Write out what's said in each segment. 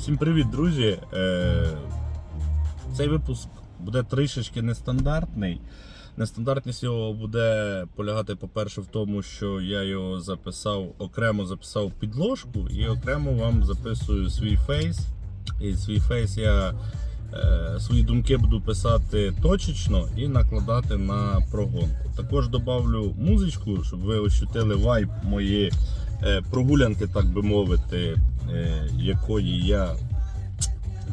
Всім привіт, друзі! Е, Цей випуск буде трішечки нестандартний. Нестандартність його буде полягати, по-перше, в тому, що я його записав, окремо записав підложку і окремо вам записую свій фейс. І свій фейс я е, свої думки буду писати точечно і накладати на прогонку. Також добавлю музичку, щоб ви ощутили вайб моєї е, прогулянки, так би мовити, якої я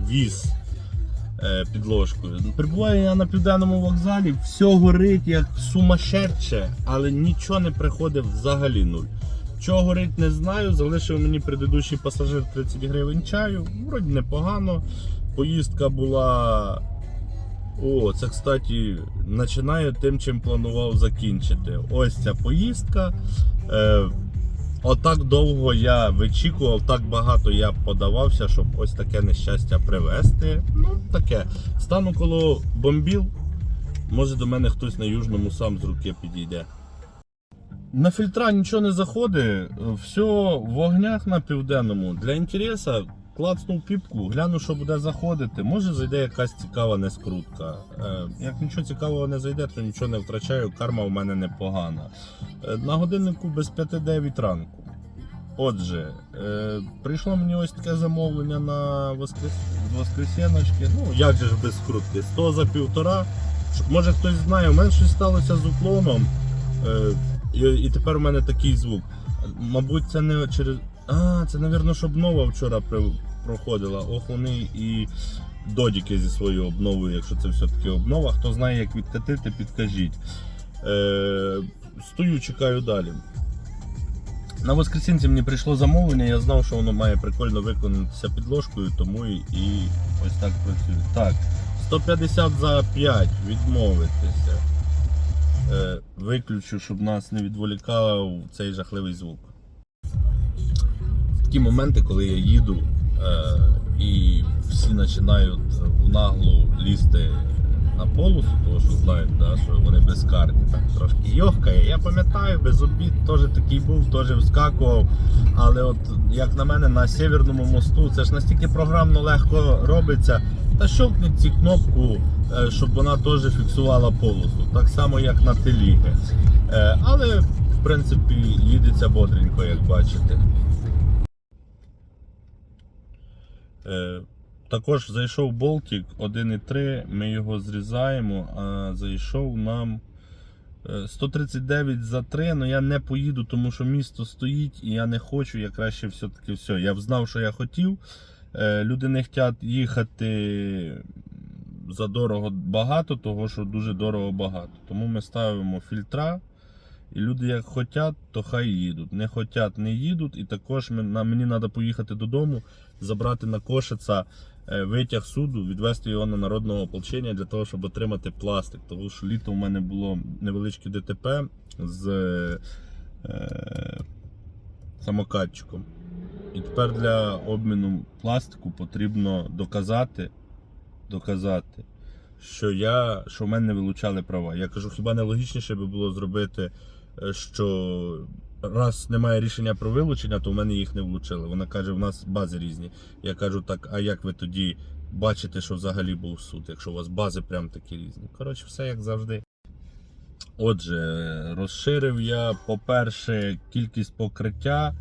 віз е, підложкою. Прибуваю я на південному вокзалі, все горить як сумасшедше, але нічого не приходить взагалі нуль. Чого горить, не знаю. Залишив мені предыдущий пасажир 30 гривень чаю. Вроді непогано. Поїздка була. О, це, кстати, починаю тим, чим планував закінчити. Ось ця поїздка. Е, Отак довго я вичікував, так багато я подавався, щоб ось таке нещастя привезти. Ну, таке. Стану коло бомбіл. Може до мене хтось на южному сам з руки підійде. На фільтра нічого не заходить, все в вогнях на південному. Для інтереса клацнув піпку, гляну, що буде заходити. Може зайде якась цікава нескрутка. Е, Як нічого цікавого не зайде, то нічого не втрачаю, карма в мене непогана. Е, На годиннику без 5-9 ранку. Отже, е, прийшло мені ось таке замовлення на воскрес... воскресеночки. Ну, як же ж без скрутки? 100 за півтора. Може хтось знає, у мене щось сталося з уклоном. Е, і, і тепер у мене такий звук. Мабуть, це не через. А, це, напевно, щоб нова вчора. Проходила. Ох, вони і додіки зі своєю обновою, якщо це все-таки обнова. Хто знає, як відкатити, підкажіть. Е, стою, чекаю далі. На воскресінці мені прийшло замовлення, я знав, що воно має прикольно виконатися підложкою, тому і, і ось так працює. Так, 150 за 5 відмовитися. Е, виключу, щоб нас не відволікав цей жахливий звук. Ті моменти, коли я їду і всі починають наглу лізти на полосу, тому що знають, да, що вони безкарні, так трошки йохкає. Я пам'ятаю, без обід теж такий був, теж вскакував. Але от як на мене на Сєвєрному мосту, це ж настільки програмно легко робиться. Та щелкніть ці кнопку, е, щоб вона теж фіксувала полосу, так само як на теліги. Е, Але в принципі їдеться бодренько, як бачите. Е, Також зайшов болтик 1,3, ми його зрізаємо, а зайшов нам е, 139 за 3, але я не поїду, тому що місто стоїть і я не хочу, я краще все-таки все. Я знав, що я хотів. Е, Люди не хочуть їхати за дорого багато, того що дуже дорого багато. Тому ми ставимо фільтра. І люди як хочуть, то хай їдуть. Не хочуть, не їдуть. І також мені треба поїхати додому, забрати на кошиця е, витяг суду, відвести його на народного ополчення для того, щоб отримати пластик. Тому що літо у мене було невеличке ДТП з е, самокатчиком. І тепер для обміну пластику потрібно доказати, доказати, що я, що в мене не вилучали права. Я кажу, хіба не логічніше би було зробити, е, що раз немає рішення про вилучення, то в мене їх не влучили. Вона каже, в нас бази різні. Я кажу, так, а як ви тоді бачите, що взагалі був суд, якщо у вас бази прям такі різні? Коротше, все як завжди. Отже, розширив я, по-перше, кількість покриття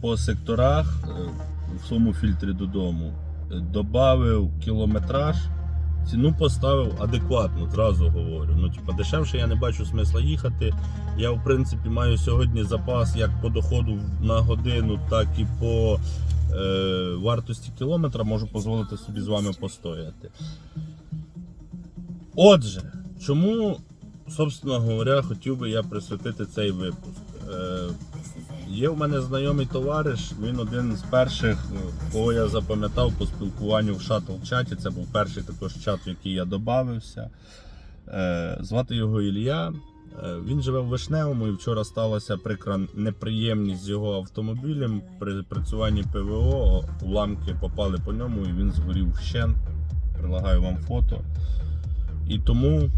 по секторах е, в своєму фільтрі додому. Е, Добавив кілометраж, ціну поставив адекватно, зразу говорю. Ну, типа, дешевше я не бачу смисла їхати. Я, в принципі, маю сьогодні запас як по доходу на годину, так і по е, вартості кілометра. Можу дозволити собі з вами постояти. Отже, чому, собственно говоря, хотів би я присвятити цей випуск. Е, Є в мене знайомий товариш, він один з перших, е, кого я запам'ятав по спілкуванню в шатл-чаті. Це був перший також чат, в який я додався. Е, Звати його Ілля. Е, Він живе в Вишневому і вчора сталася прикра неприємність з його автомобілем. При працюванні ПВО уламки попали по ньому і він згорів вщент. Прилагаю вам фото. І тому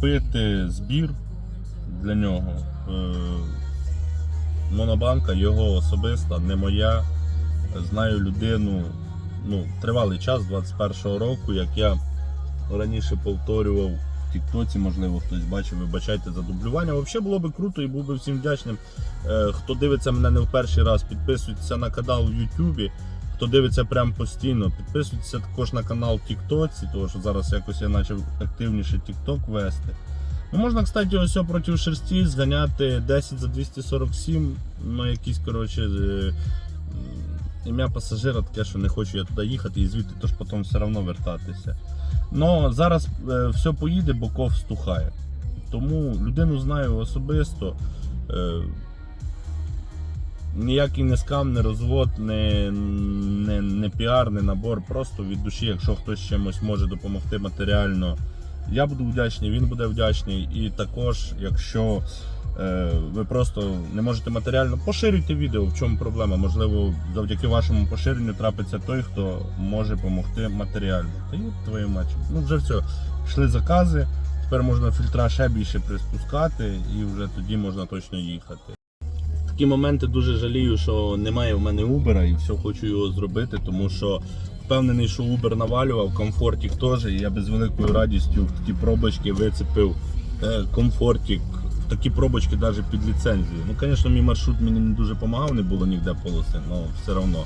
прикріпити збір для нього. Е, монобанка його особиста, не моя. Знаю людину ну, тривалий час, 21-го року, як я раніше повторював в Тіктоці, можливо, хтось бачив, вибачайте за дублювання. Взагалі було би круто і був би всім вдячним. Е, Хто дивиться мене не в перший раз, підписуйтеся на канал в Ютубі. Хто дивиться прям постійно, підписуйтеся також на канал в Тіктоці, тому що зараз якось я почав активніше Тікток вести. Ну, можна, кстати, ось проти шерсті зганяти 10 за 247, ну якісь, коротше, е, ім'я пасажира таке, що не хочу я туди їхати і звідти тож потім все одно вертатися. Ну, зараз е, все поїде, бо ков стухає. Тому людину знаю особисто. Ніякий не скам, не розвод, не, не, не піар, не набор. Просто від душі, якщо хтось чимось може допомогти матеріально, я буду вдячний, він буде вдячний. І також, якщо е, ви просто не можете матеріально, поширюйте відео, в чому проблема. Можливо, завдяки вашому поширенню трапиться той, хто може допомогти матеріально. Та й твою мать. Ну вже все. Пішли закази. Тепер можна фільтра ще більше приспускати, і вже тоді можна точно їхати. Такі моменти дуже жалію, що немає в мене Uber і все хочу його зробити, тому що впевнений, що Uber навалював, комфортік теж. І я би з великою радістю в такі пробочки вицепив е, комфортік. Такі пробочки навіть під ліцензію. Ну, звісно, мій маршрут мені не дуже допомагав, не було ніде полоси, але все одно.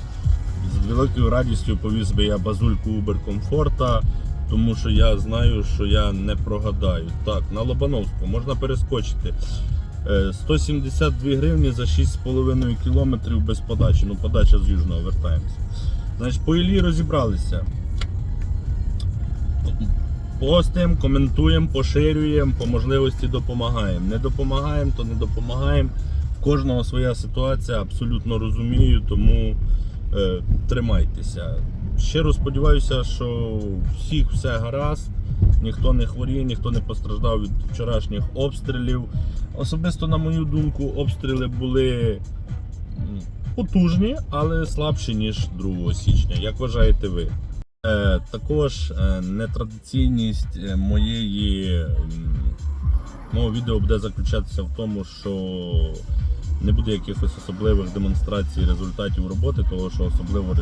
З великою радістю повіз би я базульку Uber комфорта, тому що я знаю, що я не прогадаю. Так, на Лобановську можна перескочити. Е, 172 гривні за 6,5 кілометрів без подачі. Ну, подача з Южного вертаємося. Значить, по Іллі розібралися. Постимо, коментуємо, поширюємо, по можливості допомагаємо. Не допомагаємо, то не допомагаємо. В кожного своя ситуація, абсолютно розумію, тому е, тримайтеся. Щиро сподіваюся, що всіх все гаразд, ніхто не хворіє, ніхто не постраждав від вчорашніх обстрілів. Особисто, на мою думку, обстріли були потужні, але слабші, ніж 2 січня. Як вважаєте ви? Е, також е, нетрадиційність е, моєї мого відео буде заключатися в тому, що не буде якихось особливих демонстрацій результатів роботи, того що особливо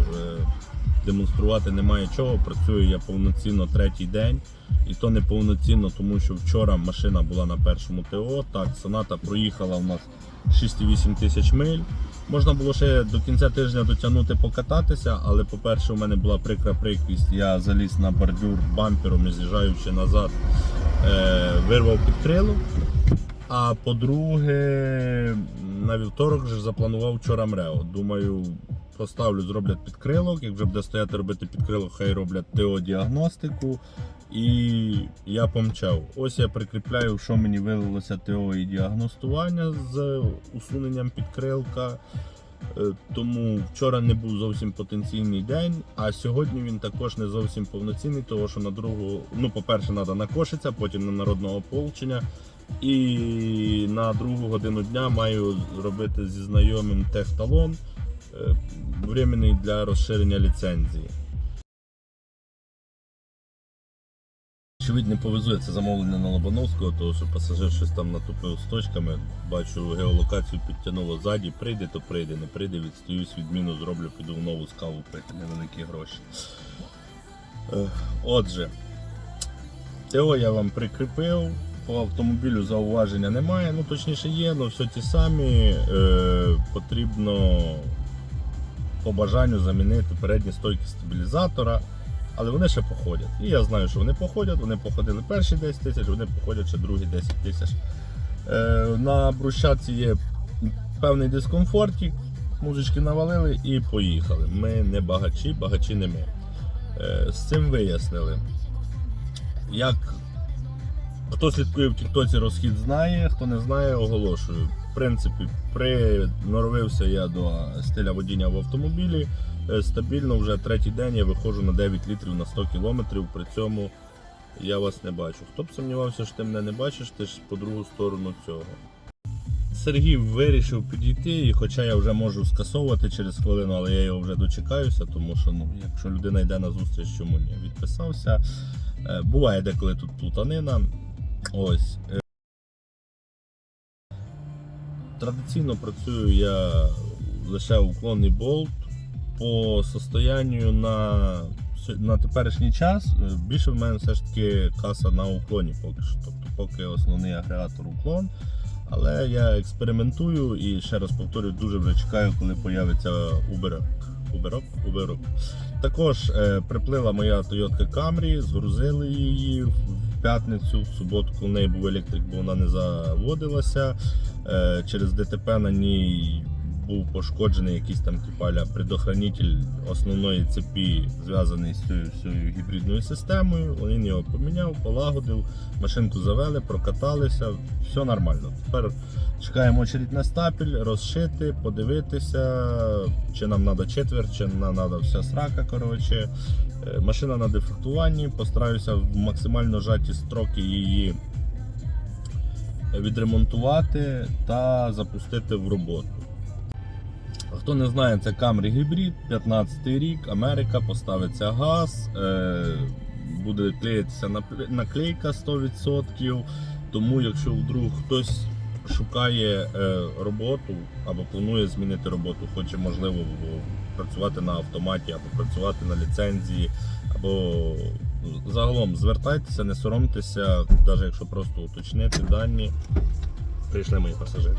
демонструвати немає чого. Працюю я повноцінно третій день, і то не повноцінно, тому що вчора машина була на першому ТО. Так, соната проїхала у нас 6,8 тисяч миль. Можна було ще до кінця тижня дотягнути покататися, але по-перше, у мене була прикра прикрість. Я заліз на бордюр бампером і з'їжджаючи назад, е, вирвав підкрило. А по-друге, на вівторок вже запланував вчора МРЕО. Думаю, поставлю, зроблять підкрилок. Як вже буде стояти робити підкрилок, хай роблять ТО-діагностику. І я помчав. Ось я прикріпляю, що мені вилилося ТО і діагностування з усуненням підкрилка. Е, Тому вчора не був зовсім потенційний день, а сьогодні він також не зовсім повноцінний, тому що на другу, ну, по-перше, треба на Кошиця, потім на народного ополчення. І на другу годину дня маю робити зі знайомим техталон временний для розширення ліцензії. Очевидь, не повезу це замовлення на Лобановського, тому що пасажир щось там натупив з точками. Бачу, геолокацію підтягнуло ззаді. Прийде, то прийде, не прийде, відстаюсь, відміну зроблю, піду в нову скаву пити невеликі гроші. Е, Отже, ТО я вам прикріпив. По автомобілю зауваження немає, ну точніше є, але все ті самі. Е, потрібно по бажанню замінити передні стойки стабілізатора, але вони ще походять. І я знаю, що вони походять, вони походили перші 10 тисяч, вони походять ще другі 10 тисяч. Е, на брусчатці є певний дискомфортик, музички навалили і поїхали. Ми не багачі, багачі не ми. Е, з цим вияснили. Як Хто слідкує в Тіктоці розхід знає, хто не знає, оголошую. В принципі, приноровився я до стиля водіння в автомобілі. Е, Стабільно вже третій день я виходжу на 9 літрів на 100 кілометрів. При цьому я вас не бачу. Хто б сумнівався, що ти мене не бачиш, ти ж по другу сторону цього. Сергій вирішив підійти, і хоча я вже можу скасовувати через хвилину, але я його вже дочекаюся, тому що ну, якщо людина йде на зустріч, чому ні? Відписався. Е, Буває деколи тут плутанина. Ось. Е, Традиційно працюю я лише уклонний болт. По состоянню на, на теперішній час е, більше в мене все ж таки каса на уклоні поки що. Тобто поки основний агрегатор уклон. Але я експериментую і ще раз повторюю, дуже вже чекаю, коли появиться Uber. Uber, Uber. Також е, приплила моя Toyota Camry, згрузили її п'ятницю, в суботу, в неї був електрик, бо вона не заводилася. Е, через ДТП на ній був пошкоджений якийсь там типаля предохранитель основної цепі, зв'язаний з цією всією гібридною системою. Він його поміняв, полагодив, машинку завели, прокаталися, все нормально. Тепер чекаємо очередь на стапель, розшити, подивитися, чи нам треба четверть, чи нам треба вся срака. Коротше. Е, Машина на дефектуванні, постараюся в максимально жаті строки її відремонтувати та запустити в роботу. Хто не знає, це Camry гібрид, 15 рік, Америка, поставиться газ, е, буде клеїтися наклейка 100%. Тому, якщо вдруг хтось шукає е, роботу або планує змінити роботу, хоче можливо працювати на автоматі або працювати на ліцензії, або загалом звертайтеся, не соромтеся, навіть якщо просто уточнити дані. Прийшли мої пасажири.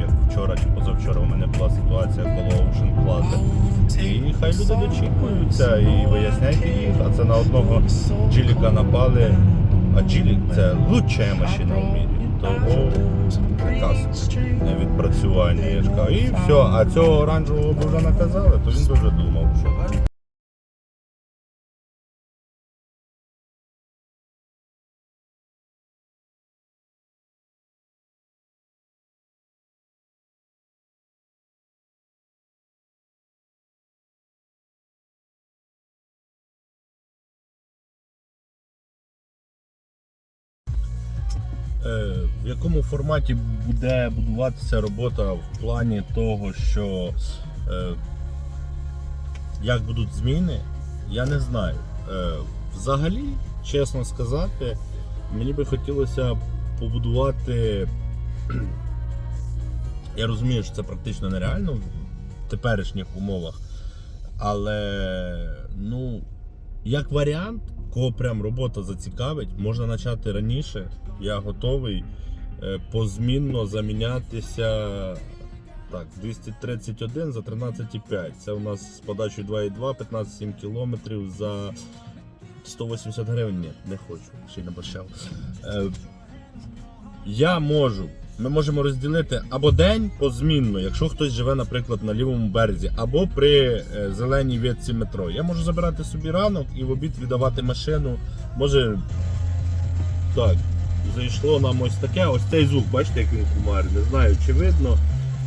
Як вчора чи позавчора у мене була ситуація коло Ocean Plaza. І хай люди дочікуються і виясняйте їх, а це на одного джиліка напали. А джилік це лучша машина в мірі. Того приказ не відпрацювання. І все, а цього оранжевого вже наказали, то він дуже думав, В якому форматі буде будуватися робота в плані того, що е, як будуть зміни, я не знаю. Е, Взагалі, чесно сказати, мені би хотілося побудувати. Я розумію, що це практично нереально в теперішніх умовах. Але ну, як варіант, кого прям робота зацікавить, можна почати раніше. Я готовий е, позмінно замінятися. Так, 231 за 13,5. Це у нас з подачою 2,2, 15,7 кілометрів за 180 гривень. Ні, не хочу, ще й не почав. Е, я можу. Ми можемо розділити або день позмінно, якщо хтось живе, наприклад, на лівому березі, або при е, зеленій ветці метро. Я можу забирати собі ранок і в обід віддавати машину. Може. Так, зайшло нам ось таке, ось цей звук, бачите, як він кумар. Не знаю, чи видно.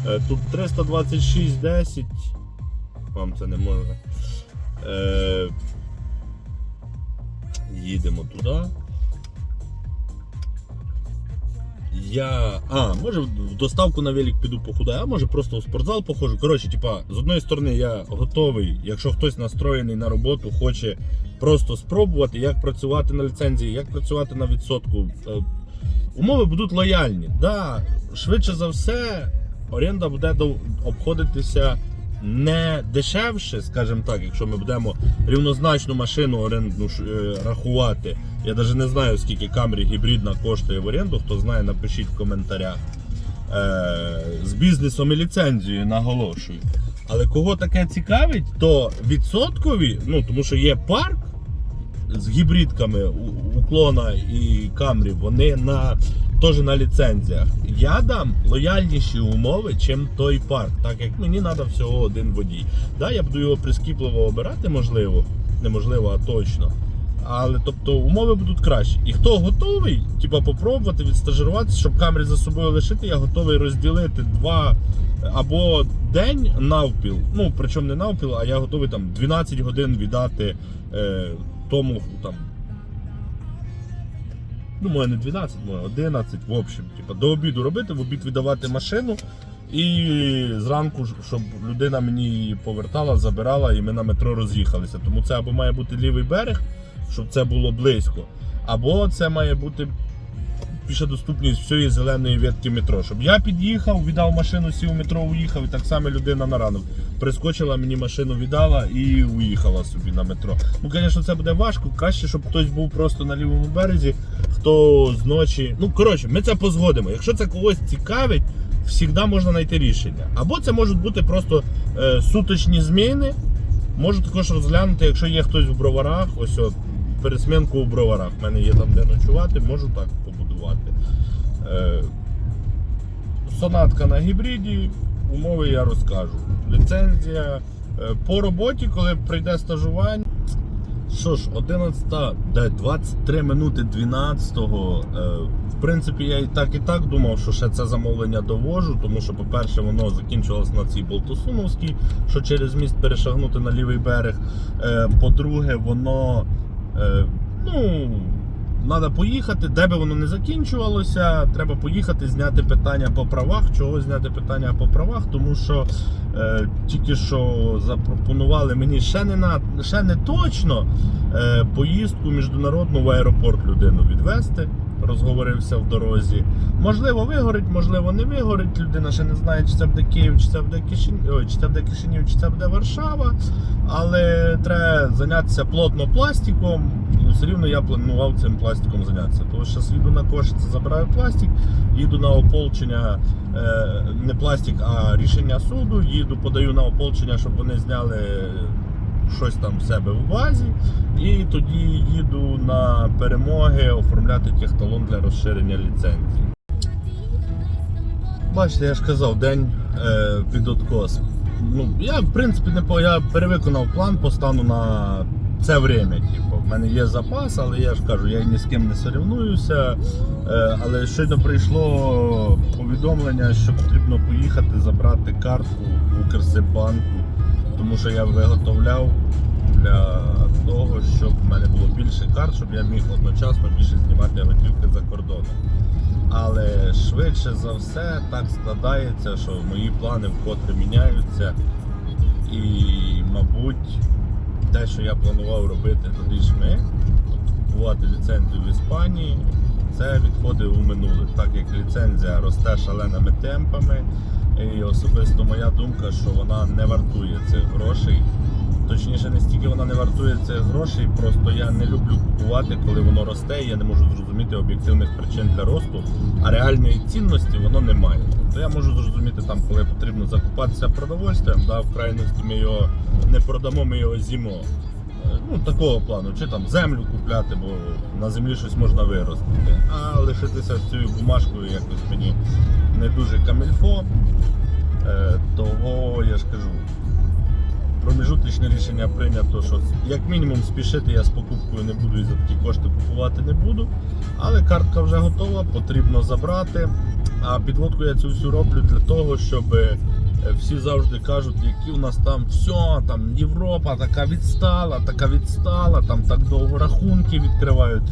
Е, Тут 326.10. Вам це не можна. Е, їдемо туди. Я. А, може в доставку на велик піду похудаю, а може просто в спортзал походжу. Коротше, типа, з одної сторони, я готовий, якщо хтось настроєний на роботу, хоче просто спробувати, як працювати на ліцензії, як працювати на відсотку. Е, Умови будуть лояльні. Да, швидше за все, оренда буде обходитися не дешевше, скажімо так, якщо ми будемо рівнозначну машину орендну е, рахувати. Я навіть не знаю, скільки Camry гібридна коштує в оренду. Хто знає, напишіть в коментарях. Е, з бізнесом і ліцензією наголошую. Але кого таке цікавить, то відсоткові, ну тому що є парк з гібридками уклона і Камрі, вони на теж на ліцензіях. Я дам лояльніші умови, чим той парк, так як мені треба всього один водій. Да, я буду його прискіпливо обирати, можливо, неможливо, а точно. Але тобто умови будуть кращі. І хто готовий, типа, попробувати відстажируватися, щоб камері за собою лишити, я готовий розділити два або день навпіл. Ну, причому не навпіл, а я готовий там 12 годин віддати е, тому там. Ну, може не 12, моє 11, в общем. Типа, до обіду робити, в обід віддавати машину. І зранку, щоб людина мені її повертала, забирала, і ми на метро роз'їхалися. Тому це або має бути лівий берег, щоб це було близько, або це має бути піша доступність всієї зеленої ветки метро. Щоб я під'їхав, віддав машину, сів у метро, уїхав, і так само людина на ранок. Прискочила, мені машину віддала і уїхала собі на метро. Ну, звісно, це буде важко. Краще, щоб хтось був просто на лівому березі, хто з ночі. Ну, коротше, ми це позгодимо. Якщо це когось цікавить, завжди можна знайти рішення. Або це можуть бути просто е, суточні зміни. Можу також розглянути, якщо є хтось в броварах, ось от, пересмінку у броварах. У мене є там де ночувати, можу так побудувати. Е, сонатка на гібриді, умови я розкажу. Ліцензія. Е, по роботі, коли прийде стажування. Що ж, 11, де 23 минути 12-го. Е, в принципі, я і так і так думав, що ще це замовлення довожу, тому що, по-перше, воно закінчилось на цій Болтосуновській, що через міст перешагнути на лівий берег. По-друге, воно. Ну. Треба поїхати, де би воно не закінчувалося, треба поїхати, зняти питання по правах. Чого зняти питання по правах? Тому що е, тільки що запропонували мені ще не на ще не точно е, поїздку міжнародну в аеропорт людину відвести. Розговорився в дорозі. Можливо, вигорить, можливо, не вигорить. Людина ще не знає, чи це буде Київ, чи це буде Кишинів, чи це буде Кишинів, чи це буде Варшава. Але треба зайнятися плотно пластиком. І все рівно я планував цим пластиком зайнятися. Тому що їду на кошице, забираю пластик, їду на ополчення, е, не пластик, а рішення суду. Їду, подаю на ополчення, щоб вони зняли щось там в себе в базі. І тоді їду на перемоги оформляти техталон для розширення ліцензії. Бачите, я ж казав, день е, під откос. Ну, я в принципі не я перевиконав план по стану на це время. Типу. В мене є запас, але я ж кажу, я ні з ким не соревнуюся. Е, але щойно прийшло повідомлення, що потрібно поїхати забрати картку в Укрсиббанку, тому що я виготовляв для того, щоб в мене було більше карт, щоб я міг одночасно більше знімати готівки за кордоном. Але швидше за все так складається, що мої плани вкотре міняються. І, мабуть, те, що я планував робити грішми, купувати ліцензію в Іспанії, це відходить у минуле, так як ліцензія росте шаленими темпами. І особисто моя думка, що вона не вартує цих грошей. Точніше, не стільки вона не вартує цих грошей, просто я не люблю купувати, коли воно росте, і я не можу зрозуміти об'єктивних причин для росту, а реальної цінності воно не має. То я можу зрозуміти там, коли потрібно закупатися продовольствям, да, в крайності ми його не продамо, ми його з'їмо. Ну, такого плану, чи там землю купляти, бо на землі щось можна виростити. А лишитися з цією бумажкою якось мені не дуже камільфо. Е, того я ж кажу, проміжуточне рішення прийнято, що як мінімум спішити я з покупкою не буду і за такі кошти купувати не буду. Але картка вже готова, потрібно забрати. А підводку я цю всю роблю для того, щоб всі завжди кажуть, які у нас там все, там Європа така відстала, така відстала, там так довго рахунки відкривають.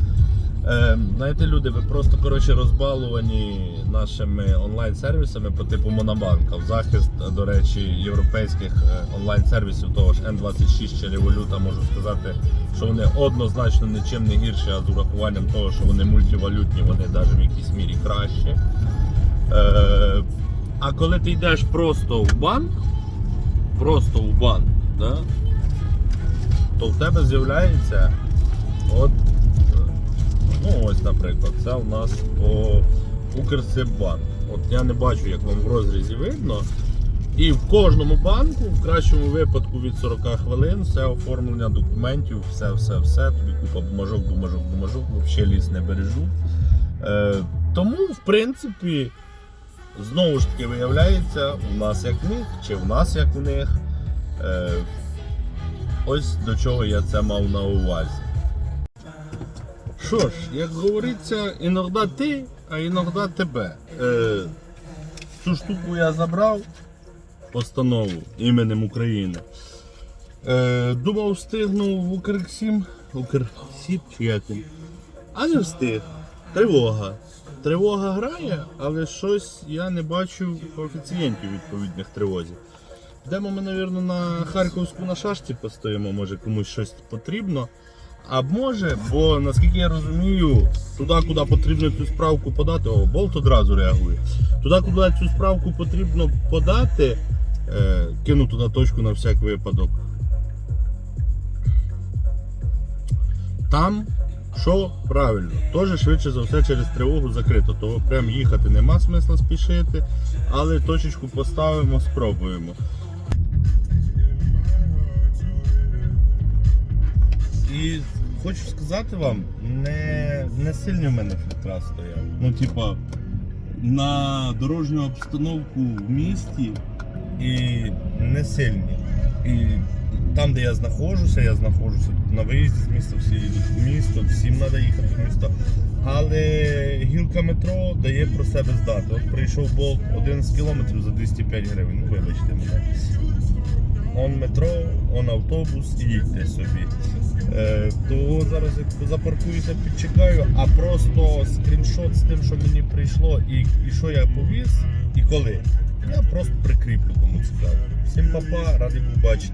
Е, знаєте, люди, ви просто коротше розбалувані нашими онлайн-сервісами по типу Монобанка. В захист, до речі, європейських е, онлайн-сервісів того ж N26 чи Revolut, можу сказати, що вони однозначно нічим не гірші, а з урахуванням того, що вони мультивалютні, вони навіть в якійсь мірі кращі. Е, а коли ти йдеш просто в банк, просто в банк, да, то в тебе з'являється от Ну ось, наприклад, це у нас по Укрсиббанк. От я не бачу, як вам в розрізі видно. І в кожному банку, в кращому випадку від 40 хвилин, все оформлення документів, все, все, все. Тобі купа бумажок, бумажок, бумажок, взагалі ліс не бережу. Е, тому, в принципі, знову ж таки виявляється, у нас як в них, чи в нас як в них. Е, ось до чого я це мав на увазі. Що ж, як говориться, іноді ти, а іноді тебе. Е, цю штуку я забрав, постанову іменем України. Е, думав, встигну в Укрексім Укрсіб чи як він. А не встиг. Тривога. Тривога грає, але щось я не бачу коефіцієнтів відповідних тривозі. Йдемо ми, мабуть, на Харківську на шашці постоїмо, може комусь щось потрібно. А може, бо наскільки я розумію, туди, куди потрібно цю справку подати, о, болт одразу реагує. Туди, куди цю справку потрібно подати, е, кину туди точку на всяк випадок. Там що правильно, теж швидше за все через тривогу закрито, то прям їхати нема смисла спішити, але точечку поставимо, спробуємо. І хочу сказати вам, не, не сильні в мене фільтра стоять. Ну, типа, на дорожню обстановку в місті і не сильні. І там, де я знаходжуся, я знаходжуся на виїзді з міста, всі їдуть в місто, всім треба їхати в місто. Але гілка метро дає про себе здати. От прийшов болт 11 кілометрів за 205 гривень. Ну вибачте мене. Он метро, он автобус, і їдьте собі. Е, то зараз як запаркуюся, підчекаю, а просто скріншот з тим, що мені прийшло, і, і що я повіз, і коли. Я просто прикріплю, кому цікаво. Всім папа, радий був бачити.